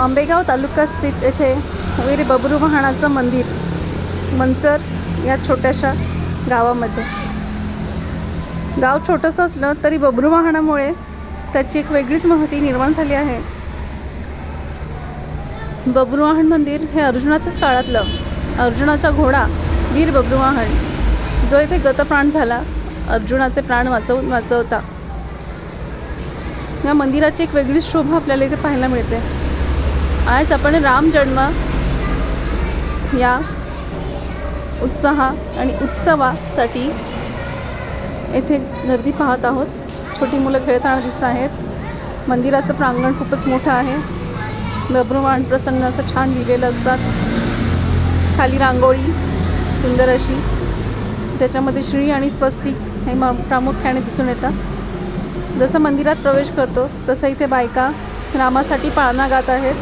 आंबेगाव तालुका स्थित येथे वीर बबरू महाणाचं मंदिर मंचर या छोट्याशा गावामध्ये. गाव छोटंसं असलं तरी बबरू महाणामुळे त्याची एक वेगळीच महती निर्माण झाली आहे. बब्रुवाहन मंदिर हे अर्जुनाच्याच काळातलं अर्जुनाचा घोडा वीर बब्रुवाहन जो इथे गतप्राण झाला अर्जुनाचे प्राण वाचवून वाचवता. या मंदिराची एक वेगळीच शोभा आपल्याला इथे पाहायला मिळते. आज आपण राम जन्म या उत्साह आणि उत्सवासाठी येथे गर्दी पाहत आहोत. छोटी मुलं खेळताना दिसत आहेत. मंदिराचं प्रांगण खूपच मोठं आहे. बब्रुवाण प्रसंग असं छान लिहिलेलं असतात. खाली रांगोळी सुंदर अशी. त्याच्यामध्ये श्री आणि स्वस्तिक हे म प्रामुख्याने दिसून येतात. जसं मंदिरात प्रवेश करतो तसं इथे बायका रामासाठी पाळणा गात आहेत.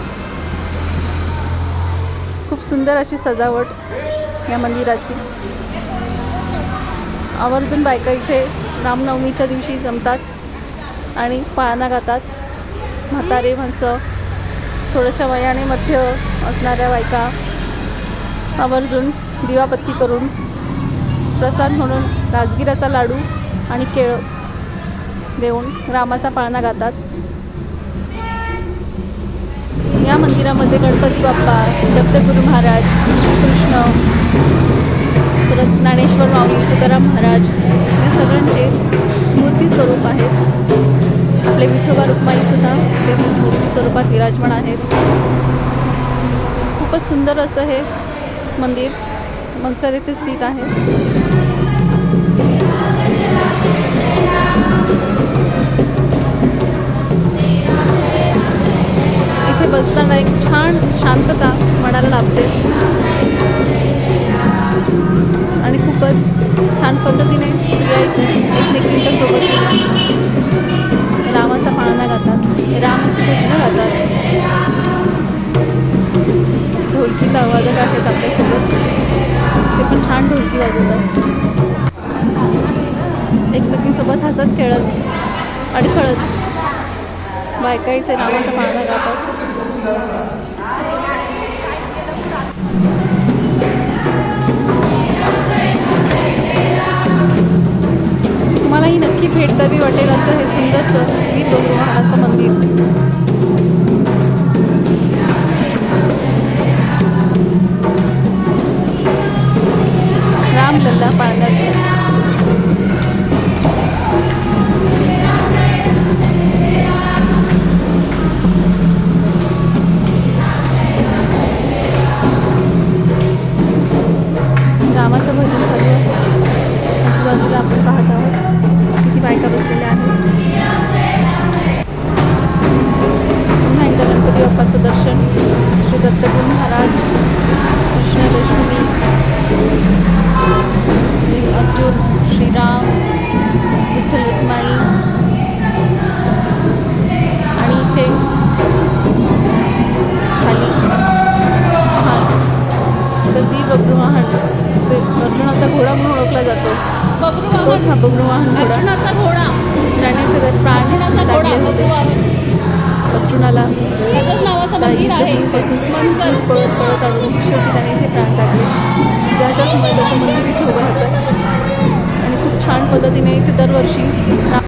खूप सुंदर अशी सजावट या मंदिराची. आवर्जून बायका इथे रामनवमीच्या दिवशी जमतात आणि पाळणा गातात. म्हातारे माणसं थोड्याशा वयाने मध्य असणाऱ्या बायका आवर्जून दिवाबत्ती करून प्रसाद म्हणून राजगिराचा लाडू आणि केळ देऊन रामाचा पाळणा गातात. या मंदिरामध्ये गणपती बाप्पा दत्तगुरू महाराज श्रीकृष्ण परत ज्ञानेश्वर माऊली तुकाराम महाराज या सगळ्यांचे मूर्ती स्वरूप आहेत. आपले विठोबा रुक्माईसुद्धा ते मूर्ती स्वरूपात विराजमान आहेत. खूपच सुंदर असं हे मंदिर. मंचर येथे स्थित आहे. बसताना एक छान शांतता मनाला लाभते. आणि खूपच छान पद्धतीने स्त्रिया एकमेकींच्या सोबत रामाचा पाळणा गातात रामाची भजनं गातात. ढोलकीचा आवाज गातात आपल्यासोबत. ते पण छान ढोलकी वाजवतात. एकमेकींसोबत हसत खेळत अडखळत बायका इथे रामाचा पाळणा गातात मलाही नक्की भेट द्यावी वाटेल असं हे सुंदरसं वीर बब्रुवाहनाचं मंदिर. राम लल्ला पाळण्यात. रामाचं भजन वीर बब्रुवाहनचे अर्जुनाचा घोडा म्हणून ओळखला जातो. तोच हा बब्रुवाहन घोडा. अर्जुनाचा घोडा. त्याचे प्राण टाकले होते. अर्जुनाला त्याच्याच नावाचं मंदिर आहे. पासून पळत पळत आणून शेवटी त्याने इथे प्राण टाकले ज्याच्यासमोर त्याचं मंदिर इथे उभं होतं आणि खूप छान पद्धतीने इथे दरवर्षी